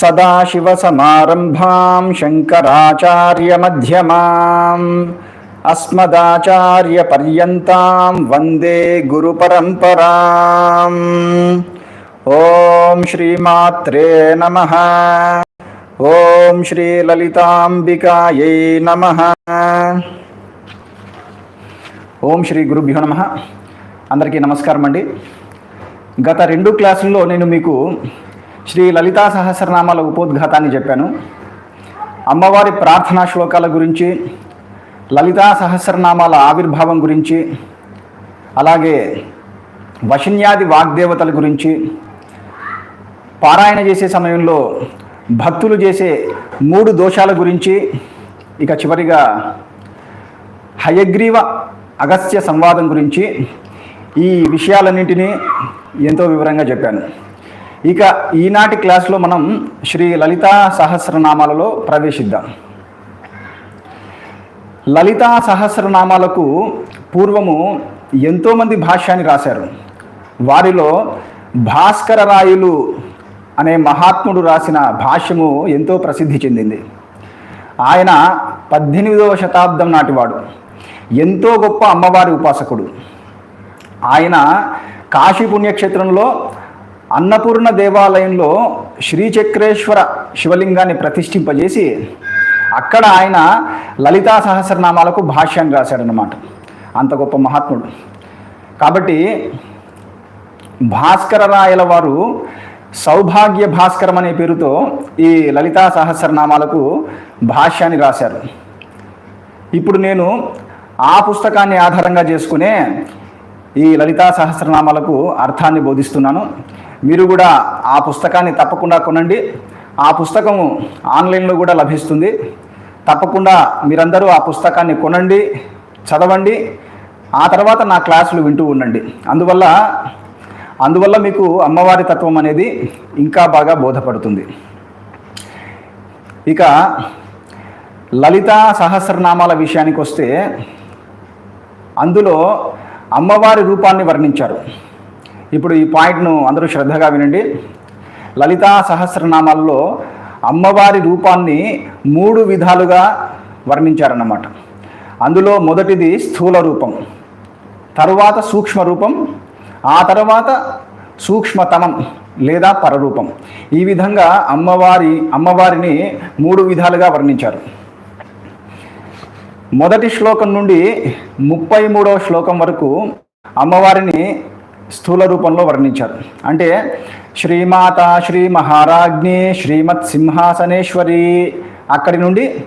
సదాశివసమారంభాం శంకరాచార్యమధ్యమాम् అస్మదాచార్యపర్యంతాం వందే గురుపరంపరాం ఓం శ్రీమాత్రే నమ ఓం శ్రీలలితాంబికాయై నమ ఓం శ్రీ గురుభ్యో నమ అందరికీ నమస్కారం అండి గత రెండు క్లాసుల్లో నేను మీకు శ్రీ లలితా సహస్రనామాల ఉపోద్ఘాతాన్ని చెప్పాను. అమ్మవారి ప్రార్థనా శ్లోకాల గురించి లలితా సహస్రనామాల ఆవిర్భావం గురించి అలాగే వశిన్యాది వాగ్దేవతల గురించి పారాయణ చేసే సమయంలో భక్తులు చేసే మూడు దోషాల గురించి ఇక చివరిగా హయగ్రీవ అగస్త్య సంవాదం గురించి ఈ విషయాలన్నింటినీ ఎంతో వివరంగా చెప్పాను. ఇక ఈనాటి క్లాస్లో మనం శ్రీ లలితా సహస్రనామాలలో ప్రవేశిద్దాం. లలితా సహస్రనామాలకు పూర్వము ఎంతోమంది భాష్యాన్ని రాశారు. వారిలో భాస్కర రాయులు అనే మహాత్ముడు రాసిన భాష్యము ఎంతో ప్రసిద్ధి చెందింది. ఆయన పద్దెనిమిదవ శతాబ్దం నాటివాడు ఎంతో గొప్ప అమ్మవారి ఉపాసకుడు. ఆయన కాశీ పుణ్యక్షేత్రంలో అన్నపూర్ణ దేవాలయంలో శ్రీచక్రేశ్వర శివలింగాన్ని ప్రతిష్ఠింపజేసి అక్కడ ఆయన లలితా సహస్రనామాలకు భాష్యాన్ని రాశాడనమాట అంత గొప్ప మహాత్ముడు. కాబట్టి భాస్కర రాయల వారు సౌభాగ్య భాస్కరం అనే పేరుతో ఈ లలితా సహస్రనామాలకు భాష్యాన్ని రాశారు. ఇప్పుడు నేను ఆ పుస్తకాన్ని ఆధారంగా చేసుకునే ఈ లలితా సహస్రనామాలకు అర్థాన్ని బోధిస్తున్నాను. మీరు కూడా ఆ పుస్తకాన్ని తప్పకుండా కొనండి. ఆ పుస్తకము ఆన్లైన్లో కూడా లభిస్తుంది. తప్పకుండా మీరందరూ ఆ పుస్తకాన్ని కొనండి చదవండి. ఆ తర్వాత నా క్లాసులు వింటూ ఉండండి. అందువల్ల అందువల్ల మీకు అమ్మవారి తత్వం అనేది ఇంకా బాగా బోధపడుతుంది. ఇక లలితా సహస్రనామాల విషయానికి వస్తే అందులో అమ్మవారి రూపాన్ని వర్ణించారు. ఇప్పుడు ఈ పాయింట్ను అందరూ శ్రద్ధగా వినండి. లలితా సహస్రనామాల్లో అమ్మవారి రూపాన్ని మూడు విధాలుగా వర్ణించారన్నమాట. అందులో మొదటిది స్థూల రూపం తరువాత సూక్ష్మ రూపం ఆ తర్వాత సూక్ష్మతమం లేదా పరరూపం. ఈ విధంగా అమ్మవారి అమ్మవారిని మూడు విధాలుగా వర్ణించారు. మొదటి శ్లోకం నుండి ముప్పై మూడవ శ్లోకం వరకు అమ్మవారిని స్థూల రూపంలో వర్ణించారు. అంటే శ్రీమాత శ్రీ మహారాజ్ఞి శ్రీమత్ సింహాసనేశ్వరి అక్కడి నుండి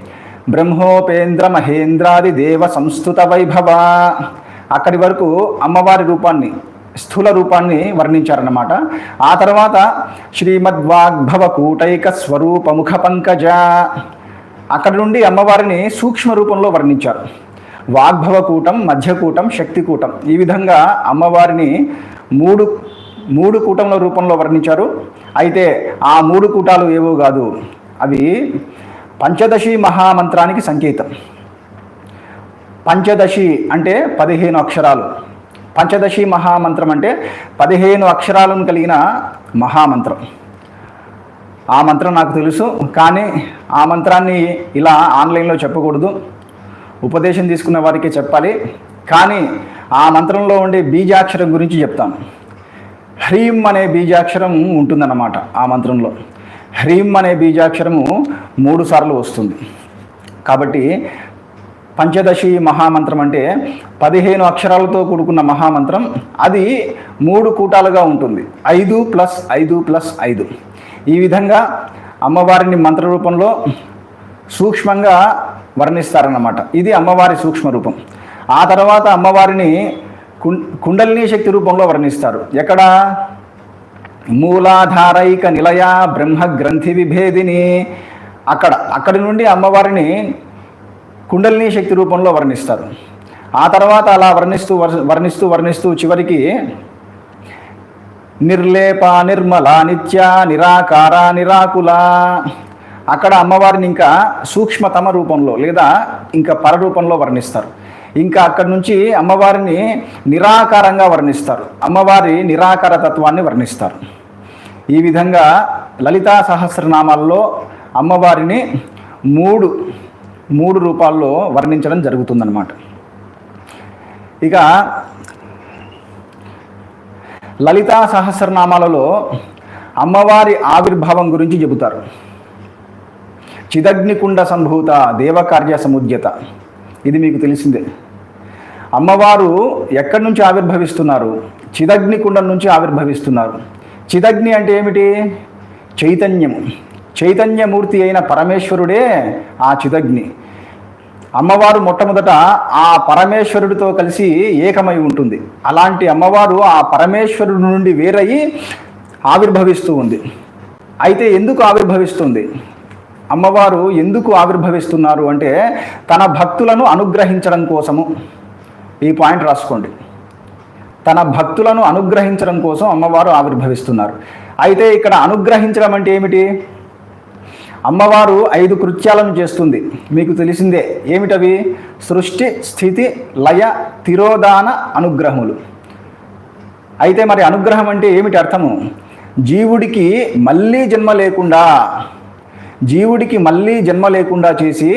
బ్రహ్మోపేంద్ర మహేంద్రాది దేవ సంస్థుత వైభవ అక్కడి వరకు అమ్మవారి రూపాన్ని స్థూల రూపాన్ని వర్ణించారన్నమాట. ఆ తర్వాత శ్రీమద్వాగ్భవ కూటైక స్వరూపముఖ పంకజ అక్కడి నుండి అమ్మవారిని సూక్ష్మ రూపంలో వర్ణించారు. వాగ్భవకూటం మధ్యకూటం శక్తికూటం ఈ విధంగా అమ్మవారిని మూడు మూడు కూటముల రూపంలో వర్ణించారు. అయితే ఆ మూడు కూటాలు ఏవో కాదు. అవి పంచదశి మహామంత్రానికి సంకేతం. పంచదశి అంటే పదిహేను అక్షరాలు. పంచదశి మహామంత్రం అంటే పదిహేను అక్షరాలను కలిగిన మహామంత్రం. ఆ మంత్రం నాకు తెలుసు కానీ ఆ మంత్రాన్ని ఇలా ఆన్లైన్లో చెప్పకూడదు. ఉపదేశం తీసుకున్న వారికి చెప్పాలి. కానీ ఆ మంత్రంలో ఉండే బీజాక్షరం గురించి చెప్తాను. హ్రీం అనే బీజాక్షరం ఉంటుందన్నమాట ఆ మంత్రంలో. హ్రీం అనే బీజాక్షరము మూడు సార్లు వస్తుంది. కాబట్టి పంచదశి మహామంత్రం అంటే పదిహేను అక్షరాలతో కూడుకున్న మహామంత్రం. అది మూడు కూటాలుగా ఉంటుంది. ఐదు ప్లస్ ఐదు ప్లస్ ఐదు. ఈ విధంగా అమ్మవారిని మంత్ర రూపంలో సూక్ష్మంగా వర్ణిస్తారన్నమాట. ఇది అమ్మవారి సూక్ష్మ రూపం. ఆ తర్వాత అమ్మవారిని కుండలిని శక్తి రూపంలో వర్ణిస్తారు. ఎక్కడ? మూలాధారైక నిలయ బ్రహ్మ గ్రంథి విభేదిని. అక్కడ అక్కడి నుండి అమ్మవారిని కుండలిని శక్తి రూపంలో వర్ణిస్తారు. ఆ తర్వాత అలా వర్ణిస్తూ వర్ణిస్తూ వర్ణిస్తూ చివరికి నిర్లేప నిర్మల నిత్య నిరాకార నిరాకుల. అక్కడ అమ్మవారిని ఇంకా సూక్ష్మతమ రూపంలో లేదా ఇంకా పరరూపంలో వర్ణిస్తారు. ఇంకా అక్కడి నుంచి అమ్మవారిని నిరాకారంగా వర్ణిస్తారు. అమ్మవారి నిరాకార తత్వాన్ని వర్ణిస్తారు. ఈ విధంగా లలితా సహస్రనామాల్లో అమ్మవారిని మూడు మూడు రూపాల్లో వర్ణించడం జరుగుతుందన్నమాట. ఇక లలితా సహస్రనామాలలో అమ్మవారి ఆవిర్భావం గురించి చెబుతారు. చిదగ్నికుండ సంభూత దేవకార్య సముద్యత. ఇది మీకు తెలిసిందే. అమ్మవారు ఎక్కడి నుంచి ఆవిర్భవిస్తున్నారు? చిదగ్నికుండం నుంచి ఆవిర్భవిస్తున్నారు. చిదగ్ని అంటే ఏమిటి? చైతన్యము చైతన్యమూర్తి అయిన పరమేశ్వరుడే ఆ చిదగ్ని. అమ్మవారు మొట్టమొదట ఆ పరమేశ్వరుడితో కలిసి ఏకమై ఉంటుంది. అలాంటి అమ్మవారు ఆ పరమేశ్వరుడి నుండి వేరయ్యి ఆవిర్భవిస్తూ ఉంది. అయితే ఎందుకు ఆవిర్భవిస్తుంది? అమ్మవారు ఎందుకు ఆవిర్భవిస్తున్నారు అంటే తన భక్తులను అనుగ్రహించడం కోసము. ఈ పాయింట్ రాసుకోండి. తన భక్తులను అనుగ్రహించడం కోసం అమ్మవారు ఆవిర్భవిస్తున్నారు. అయితే ఇక్కడ అనుగ్రహించడం అంటే ఏమిటి? అమ్మవారు ఐదు కృత్యాలను చేస్తుంది. మీకు తెలిసిందే ఏమిటవి? సృష్టి స్థితి లయ తిరోధాన అనుగ్రహములు. అయితే మరి అనుగ్రహం అంటే ఏమిటి అర్థము? జీవుడికి మళ్ళీ జన్మ లేకుండా జీవుడికి మళ్ళీ జన్మ లేకుండా చేసి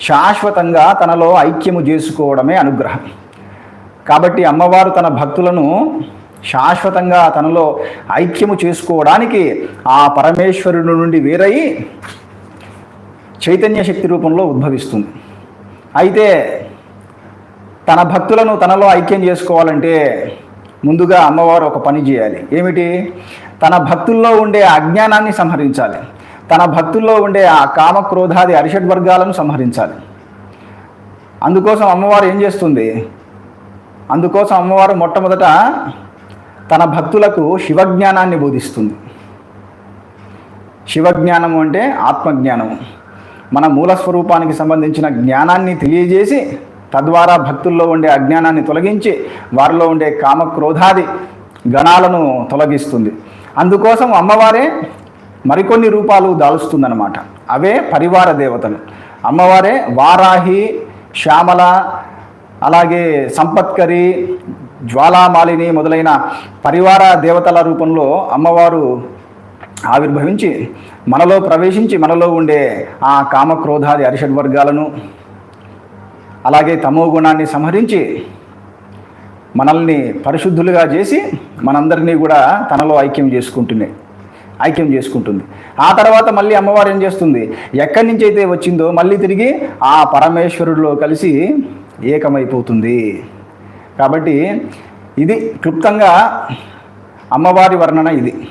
శాశ్వతంగా తనలో ఐక్యము చేసుకోవడమే అనుగ్రహం. కాబట్టి అమ్మవారు తన భక్తులను శాశ్వతంగా తనలో ఐక్యము చేసుకోవడానికి ఆ పరమేశ్వరుని నుండి వేరై చైతన్య శక్తి రూపంలో ఉద్భవిస్తుంది. అయితే తన భక్తులను తనలో ఐక్యం చేసుకోవాలంటే ముందుగా అమ్మవారు ఒక పని చేయాలి. ఏమిటి? తన భక్తుల్లో ఉండే అజ్ఞానాన్ని సంహరించాలి. తన భక్తుల్లో ఉండే ఆ కామ క్రోధాది అరిషడ్ వర్గాలను సంహరించాలి. అందుకోసం అమ్మవారు ఏం చేస్తుంది? అందుకోసం అమ్మవారు మొట్టమొదట తన భక్తులకు శివజ్ఞానాన్ని బోధిస్తుంది. శివజ్ఞానము అంటే ఆత్మజ్ఞానము. మన మూల స్వరూపానికి సంబంధించిన జ్ఞానాన్ని తెలియజేసి తద్వారా భక్తుల్లో ఉండే అజ్ఞానాన్ని తొలగించి వారిలో ఉండే కామ క్రోధాది గణాలను తొలగిస్తుంది. అందుకోసం అమ్మవారే మరికొన్ని రూపాలు దాలుస్తుందన్నమాట అవే పరివార దేవతలు. అమ్మవారే వారాహి శ్యామల అలాగే సంపత్కరి జ్వాలామాలిని మొదలైన పరివార దేవతల రూపంలో అమ్మవారు ఆవిర్భవించి మనలో ప్రవేశించి మనలో ఉండే ఆ కామక్రోధాది అరిషడ్ వర్గాలను అలాగే తమో గుణాన్ని సంహరించి మనల్ని పరిశుద్ధులుగా చేసి మనందరినీ కూడా తనలో ఐక్యం చేసుకుంటున్నాయి ఐక్యం చేసుకుంటుంది. ఆ తర్వాత మళ్ళీ అమ్మవారు ఏం చేస్తుంది? ఎక్కడి నుంచి అయితే వచ్చిందో మళ్ళీ తిరిగి ఆ పరమేశ్వరుడిలో కలిసి ఏకమైపోతుంది. కాబట్టి ఇది క్లుప్తంగా అమ్మవారి వర్ణన ఇది.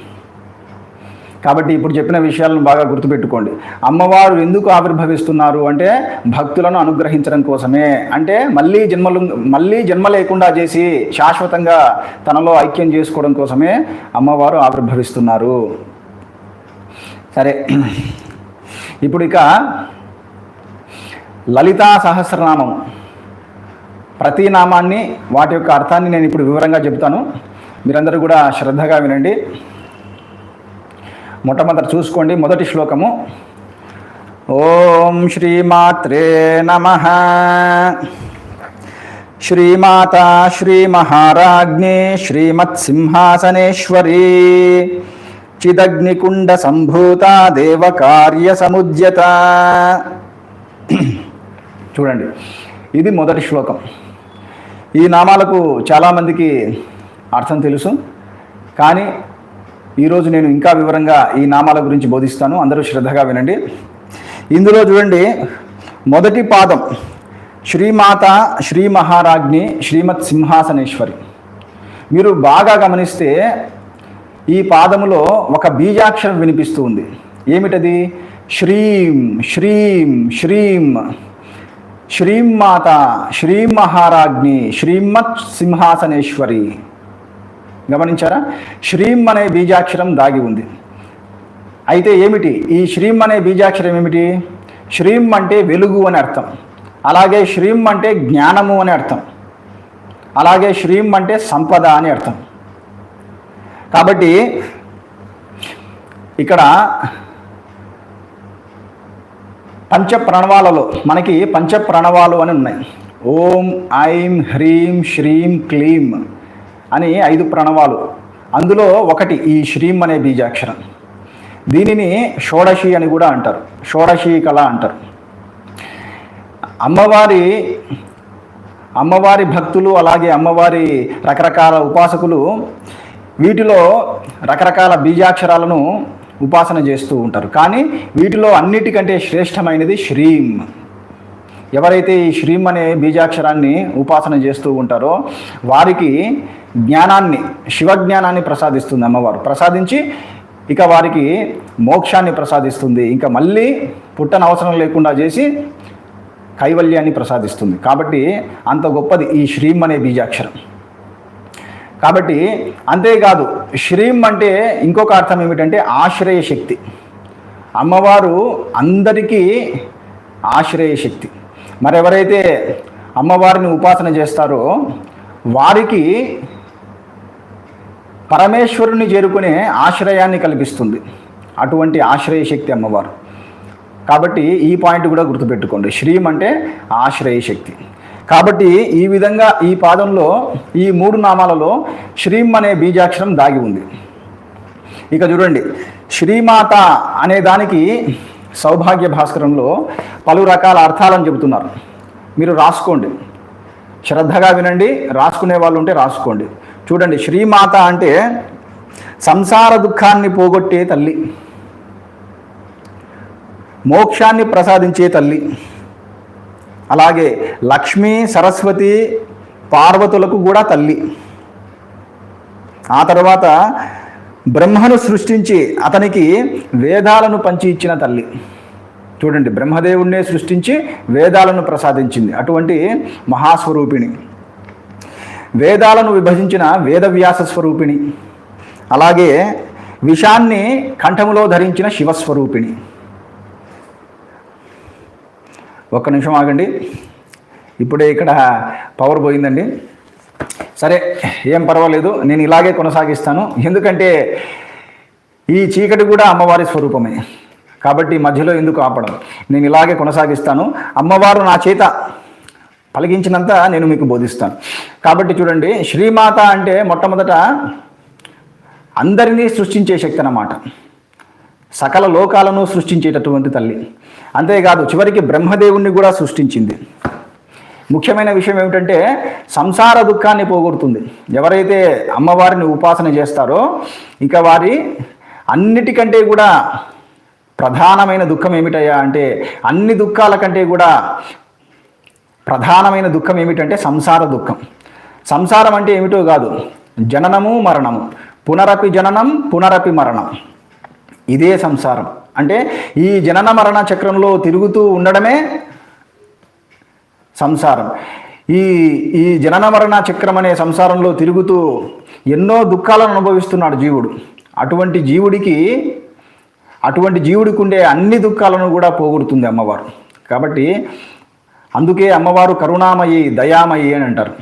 కాబట్టి ఇప్పుడు చెప్పిన విషయాలను బాగా గుర్తుపెట్టుకోండి. అమ్మవారు ఎందుకు ఆవిర్భవిస్తున్నారు అంటే భక్తులను అనుగ్రహించడం కోసమే. అంటే మళ్ళీ జన్మలు మళ్ళీ జన్మ లేకుండా చేసి శాశ్వతంగా తనలో ఐక్యం చేసుకోవడం కోసమే అమ్మవారు ఆవిర్భవిస్తున్నారు. సరే. ఇప్పుడు ఇక లలితా సహస్రనామం. ప్రతి నామాన్ని వాటి యొక్క అర్థాన్ని నేను ఇప్పుడు వివరంగా చెబుతాను. మీరందరూ కూడా శ్రద్ధగా వినండి. మొట్టమొదట చూసుకోండి మొదటి శ్లోకము. ఓం శ్రీమాత్రే నమ. శ్రీమాత శ్రీమహారాజ్ఞే శ్రీమత్సింహాసనేశ్వరీ. చిదగ్నికుండ సంభూత దేవకార్య సముద్యత. చూడండి ఇది మొదటి శ్లోకం. ఈ నామాలకు చాలామందికి అర్థం తెలుసు. కానీ ఈరోజు నేను ఇంకా వివరంగా ఈ నామాల గురించి బోధిస్తాను. అందరూ శ్రద్ధగా వినండి. ఇందులో చూడండి. మొదటి పాదం శ్రీమాత శ్రీ మహారాజ్ని శ్రీమత్ సింహాసనేశ్వరి. మీరు బాగా గమనిస్తే ఈ పాదములో ఒక బీజాక్షరం వినిపిస్తూ ఉంది. ఏమిటది? శ్రీం శ్రీం శ్రీం. శ్రీం మాత మహారాజ్ని శ్రీమత్ సింహాసనేశ్వరి. గమనించారా? శ్రీం అనే బీజాక్షరం దాగి ఉంది. అయితే ఏమిటి? ఈ శ్రీం అనే బీజాక్షరం ఏమిటి? శ్రీం అంటే వెలుగు అని అర్థం. అలాగే శ్రీం అంటే జ్ఞానము అని అర్థం. అలాగే శ్రీం అంటే సంపద అని అర్థం. కాబట్టి ఇక్కడ పంచ ప్రణవాలలో మనకి పంచ ప్రణవాలు అని ఉన్నాయి. ఓం ఐం హ్రీం శ్రీం క్లీం. అని ఐదు ప్రణవాలు. అందులో ఒకటి ఈ శ్రీం అనే బీజాక్షరం. దీనిని షోడశి అని కూడా అంటారు. షోడశి కళ అంటారు. అమ్మవారి అమ్మవారి భక్తులు అలాగే అమ్మవారి రకరకాల ఉపాసకులు వీటిలో రకరకాల బీజాక్షరాలను ఉపాసన చేస్తూ ఉంటారు. కానీ వీటిలో అన్నిటికంటే శ్రేష్టమైనది శ్రీం. ఎవరైతే ఈ శ్రీం అనే బీజాక్షరాన్ని ఉపాసన చేస్తూ ఉంటారో వారికి జ్ఞానాన్ని శివజ్ఞానాన్ని ప్రసాదిస్తుంది అమ్మవారు. ప్రసాదించి ఇక వారికి మోక్షాన్ని ప్రసాదిస్తుంది. ఇంకా మళ్ళీ పుట్టన అవసరం లేకుండా చేసి కైవల్యాన్ని ప్రసాదిస్తుంది. కాబట్టి అంత గొప్పది ఈ శ్రీం అనే బీజాక్షరం. కాబట్టి అంతేకాదు శ్రీం అంటే ఇంకొక అర్థం ఏమిటంటే ఆశ్రయ శక్తి. అమ్మవారు అందరికీ ఆశ్రయ శక్తి. మరెవరైతే అమ్మవారిని ఉపాసన చేస్తారో వారికి పరమేశ్వరుని చేరుకునే ఆశ్రయాన్ని కల్పిస్తుంది. అటువంటి ఆశ్రయ శక్తి అమ్మవారు. కాబట్టి ఈ పాయింట్ కూడా గుర్తుపెట్టుకోండి. శ్రీం అంటే ఆశ్రయ శక్తి. కాబట్టి ఈ విధంగా ఈ పాదంలో ఈ మూడు నామాలలో శ్రీం అనే బీజాక్షరం దాగి ఉంది. ఇక చూడండి. శ్రీమాత అనే దానికి సౌభాగ్య భాస్కరంలో పలు రకాల అర్థాలను చెబుతున్నారు. మీరు రాసుకోండి. శ్రద్ధగా వినండి. రాసుకునే వాళ్ళు ఉంటే రాసుకోండి. చూడండి శ్రీమాత అంటే సంసార దుఃఖాన్ని పోగొట్టే తల్లి మోక్షాన్ని ప్రసాదించే తల్లి అలాగే లక్ష్మీ సరస్వతి పార్వతులకు కూడా తల్లి. ఆ తర్వాత బ్రహ్మను సృష్టించి అతనికి వేదాలను పంచి ఇచ్చిన తల్లి. చూడండి బ్రహ్మదేవుణ్ణే సృష్టించి వేదాలను ప్రసాదించింది. అటువంటి మహాస్వరూపిణి. వేదాలను విభజించిన వేదవ్యాస స్వరూపిణి. అలాగే విషాన్ని కంఠములో ధరించిన శివస్వరూపిణి. ఒక్క నిమిషం ఆగండి. ఇప్పుడే ఇక్కడ పవర్ పోయిందండి. సరే ఏం పర్వాలేదు. నేను ఇలాగే కొనసాగిస్తాను. ఎందుకంటే ఈ చీకటి కూడా అమ్మవారి స్వరూపమే. కాబట్టి మధ్యలో ఎందుకు ఆపడం? నేను ఇలాగే కొనసాగిస్తాను. అమ్మవారు నా చేత పలిగించినంత నేను మీకు బోధిస్తాను. కాబట్టి చూడండి శ్రీమాత అంటే మొట్టమొదట అందరినీ సృష్టించే శక్తి అన్నమాట. సకల లోకాలను సృష్టించేటటువంటి తల్లి. అంతేకాదు చివరికి బ్రహ్మదేవుణ్ణి కూడా సృష్టించింది. ముఖ్యమైన విషయం ఏమిటంటే సంసార దుఃఖాన్ని పోగొడుతుంది. ఎవరైతే అమ్మవారిని ఉపాసన చేస్తారో ఇక వారి అన్నిటికంటే కూడా ప్రధానమైన దుఃఖం ఏమిటయ్యా అంటే అన్ని దుఃఖాల కంటే కూడా ప్రధానమైన దుఃఖం ఏమిటంటే సంసార దుఃఖం. సంసారం అంటే ఏమిటో కాదు. జననము మరణము. పునరపి జననం పునరపి మరణం. ఇదే సంసారం. అంటే ఈ జనన మరణ చక్రంలో తిరుగుతూ ఉండడమే సంసారం. ఈ ఈ జనన మరణ చక్రం అనే సంసారంలో తిరుగుతూ ఎన్నో దుఃఖాలను అనుభవిస్తున్నాడు జీవుడు. అటువంటి జీవుడికి అటువంటి జీవుడికి ఉండే అన్ని దుఃఖాలను కూడా పోగొడుతుంది అమ్మవారు. కాబట్టి అందుకే అమ్మవారు కరుణామయి దయామయి అని అంటారు.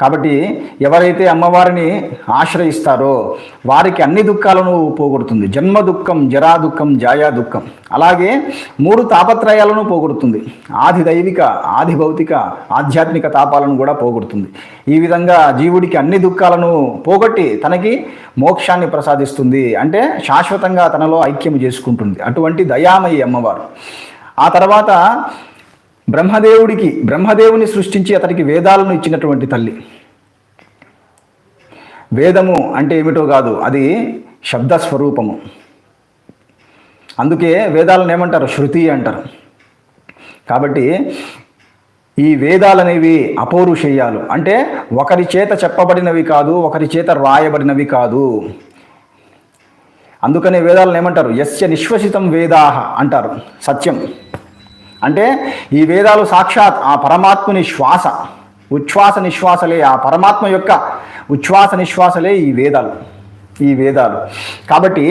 కాబట్టి ఎవరైతే అమ్మవారిని ఆశ్రయిస్తారో వారికి అన్ని దుఃఖాలను పోగొడుతుంది. జన్మ దుఃఖం జరా దుఃఖం జాయా దుఃఖం. అలాగే మూడు తాపత్రయాలను పోగొడుతుంది. ఆది దైవిక ఆది భౌతిక ఆధ్యాత్మిక తాపాలను కూడా పోగొడుతుంది. ఈ విధంగా జీవుడికి అన్ని దుఃఖాలను పోగొట్టి తనకి మోక్షాన్ని ప్రసాదిస్తుంది. అంటే శాశ్వతంగా తనలో ఐక్యం చేసుకుంటుంది. అటువంటి దయామయి అమ్మవారు. ఆ తర్వాత బ్రహ్మదేవుడికి బ్రహ్మదేవుని సృష్టించి అతనికి వేదాలను ఇచ్చినటువంటి తల్లి. వేదము అంటే ఏమిటో కాదు అది శబ్ద స్వరూపము. అందుకే వేదాలను ఏమంటారు? శృతి అంటారు. కాబట్టి ఈ వేదాలనేవి అపౌరుషేయాలు. అంటే ఒకరి చేత చెప్పబడినవి కాదు ఒకరి చేత రాయబడినవి కాదు. అందుకనే వేదాలను ఏమంటారు? యస్య నిశ్వసితం వేదాహ అంటారు. సత్యం. అంటే ఈ వేదాలు సాక్షాత్ ఆ పరమాత్మని శ్వాస ఉచ్ఛ్వాస నిశ్వాసలే ఆ పరమాత్మ యొక్క ఉచ్ఛ్వాస నిశ్వాసలే ఈ వేదాలు ఈ వేదాలు. కాబట్టి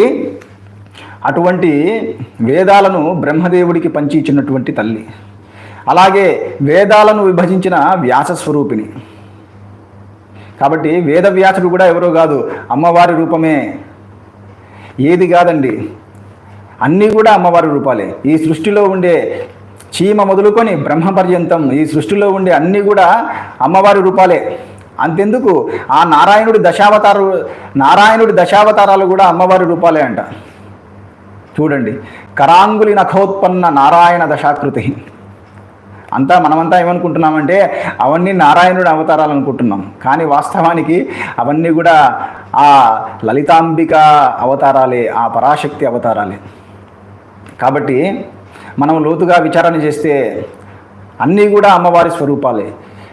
అటువంటి వేదాలను బ్రహ్మదేవుడికి పంచి ఇచ్చినటువంటి తల్లి అలాగే వేదాలను విభజించిన వ్యాస స్వరూపిణి. కాబట్టి వేదవ్యాసుడు కూడా ఎవరో కాదు అమ్మవారి రూపమే. ఏది కాదండి అన్నీ కూడా అమ్మవారి రూపాలే. ఈ సృష్టిలో ఉండే చీమ మొదలుకొని బ్రహ్మ పర్యంతం ఈ సృష్టిలో ఉండే అన్నీ కూడా అమ్మవారి రూపాలే. అంతెందుకు? ఆ నారాయణుడి దశావతారు నారాయణుడి దశావతారాలు కూడా అమ్మవారి రూపాలే అంట. చూడండి. కరాంగులి నఖోత్పన్న నారాయణ దశాకృతి. అంతా మనమంతా ఏమనుకుంటున్నామంటే అవన్నీ నారాయణుడి అవతారాలు అనుకుంటున్నాం. కానీ వాస్తవానికి అవన్నీ కూడా ఆ లలితాంబిక అవతారాలే ఆ పరాశక్తి అవతారాలే. కాబట్టి మనం లోతుగా విచారణ చేస్తే అన్నీ కూడా అమ్మవారి స్వరూపాలే.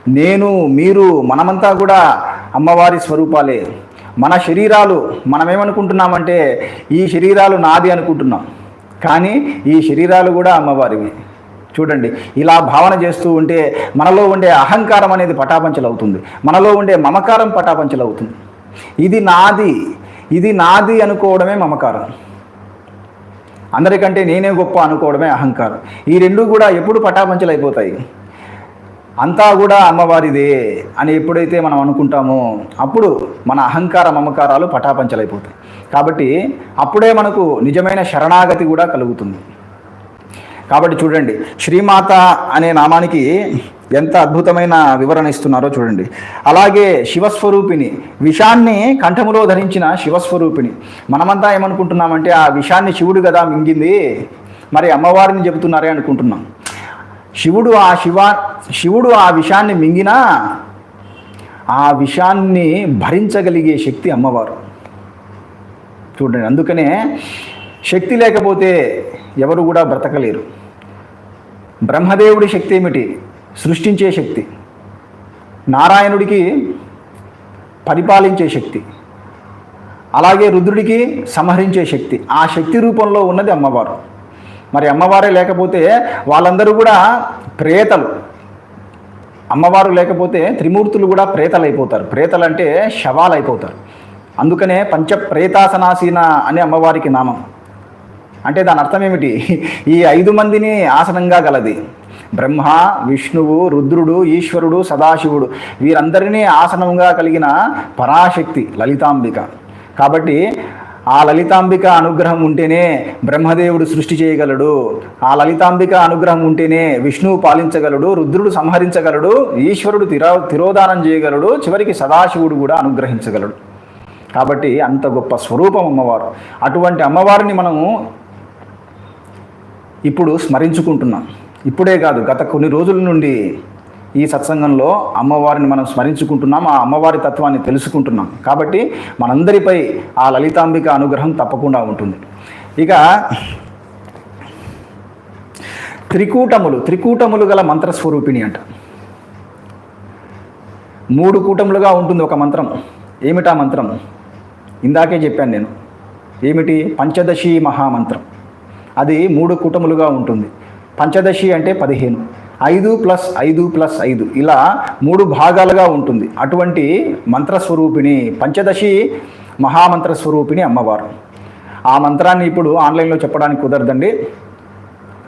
నేను మీరు మనమంతా కూడా అమ్మవారి స్వరూపాలే. మన శరీరాలు మనమేమనుకుంటున్నామంటే ఈ శరీరాలు నాది అనుకుంటున్నాం. కానీ ఈ శరీరాలు కూడా అమ్మవారివి. చూడండి ఇలా భావన చేస్తూ ఉంటే మనలో ఉండే అహంకారం అనేది పటాపంచలవుతుంది. మనలో ఉండే మమకారం పటాపంచలవుతుంది. ఇది నాది. ఇది నాది అనుకోవడమే మమకారం. అందరికంటే నేనే గొప్ప అనుకోవడమే అహంకారం. ఈ రెండు కూడా ఎప్పుడు పటాపంచలైపోతాయి. అంతా కూడా అమ్మవారిదే అని ఎప్పుడైతే మనం అనుకుంటామో అప్పుడు మన అహంకార మమకారాలు పటాపంచలైపోతాయి. కాబట్టి అప్పుడే మనకు నిజమైన శరణాగతి కూడా కలుగుతుంది. కాబట్టి చూడండి శ్రీమాత అనే నామానికి ఎంత అద్భుతమైన వివరణ ఇస్తున్నారో చూడండి. అలాగే శివస్వరూపిణి విషాన్ని కంఠములో ధరించిన శివస్వరూపిణి. మనమంతా ఏమనుకుంటున్నామంటే ఆ విషాన్ని శివుడు కదా మింగింది. మరి అమ్మవారిని చెబుతున్నారే అనుకుంటున్నాం. శివుడు ఆ శివ శివుడు ఆ విషాన్ని మింగినా ఆ విషాన్ని భరించగలిగే శక్తి అమ్మవారు. చూడండి అందుకనే శక్తి లేకపోతే ఎవరు కూడా బ్రతకలేరు. బ్రహ్మదేవుడి శక్తి ఏమిటి? సృష్టించే శక్తి. నారాయణుడికి పరిపాలించే శక్తి. అలాగే రుద్రుడికి సంహరించే శక్తి. ఆ శక్తి రూపంలో ఉన్నది అమ్మవారు. మరి అమ్మవారే లేకపోతే వాళ్ళందరూ కూడా ప్రేతలు. అమ్మవారు లేకపోతే త్రిమూర్తులు కూడా ప్రేతలు అయిపోతారు ప్రేతలు అంటే శవాలు అయిపోతారు అందుకనే పంచ ప్రేతాసనాసీన అనే అమ్మవారికి నామం. అంటే దాని అర్థం ఏమిటి? ఈ ఐదు మందిని ఆసనంగా గలది. బ్రహ్మ విష్ణువు రుద్రుడు ఈశ్వరుడు సదాశివుడు. వీరందరినీ ఆసనంగా కలిగిన పరాశక్తి లలితాంబిక. కాబట్టి ఆ లలితాంబిక అనుగ్రహం ఉంటేనే బ్రహ్మదేవుడు సృష్టి చేయగలడు. ఆ లలితాంబిక అనుగ్రహం ఉంటేనే విష్ణువు పాలించగలడు రుద్రుడు సంహరించగలడు ఈశ్వరుడు తిరో తిరోధానం చేయగలడు చివరికి సదాశివుడు కూడా అనుగ్రహించగలడు. కాబట్టి అంత గొప్ప స్వరూపం అమ్మవారు. అటువంటి అమ్మవారిని మనము ఇప్పుడు స్మరించుకుంటున్నాం. ఇప్పుడే కాదు గత కొన్ని రోజుల నుండి ఈ సత్సంగంలో అమ్మవారిని మనం స్మరించుకుంటున్నాం ఆ అమ్మవారి తత్వాన్ని తెలుసుకుంటున్నాం. కాబట్టి మనందరిపై ఆ లలితాంబిక అనుగ్రహం తప్పకుండా ఉంటుంది. ఇక త్రికూటములు త్రికూటములు గల మంత్రస్వరూపిణి అంట. మూడు కూటములుగా ఉంటుంది ఒక మంత్రం. ఏమిటా మంత్రం? ఇందాకే చెప్పాను నేను. ఏమిటి? పంచదశి మహామంత్రం. అది మూడు కూటములుగా ఉంటుంది. పంచదశి అంటే పదిహేను. ఐదు ప్లస్ ఐదు ప్లస్ ఐదు. ఇలా మూడు భాగాలుగా ఉంటుంది. అటువంటి మంత్రస్వరూపిణి పంచదశి మహామంత్ర స్వరూపిణి అమ్మవారు. ఆ మంత్రాన్ని ఇప్పుడు ఆన్లైన్లో చెప్పడానికి కుదరదండి.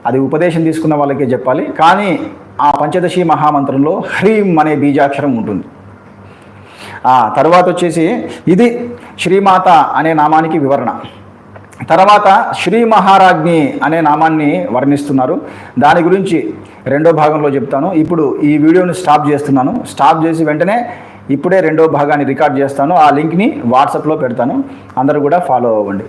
అది ఉపదేశం తీసుకున్న వాళ్ళకే చెప్పాలి. కానీ ఆ పంచదశి మహామంత్రంలో హ్రీం అనే బీజాక్షరం ఉంటుంది. ఆ తర్వాత వచ్చేసి ఇది శ్రీమాత అనే నామానికి వివరణ. తర్వాత శ్రీ మహారాజ్ఞి అనే నామాన్ని వర్ణిస్తున్నారు. దాని గురించి రెండో భాగంలో చెప్తాను. ఇప్పుడు ఈ వీడియోని స్టాప్ చేస్తున్నాను. స్టాప్ చేసి వెంటనే ఇప్పుడే రెండో భాగాన్ని రికార్డ్ చేస్తాను. ఆ లింక్ని వాట్సాప్లో పెడతాను. అందరూ కూడా ఫాలో అవ్వండి.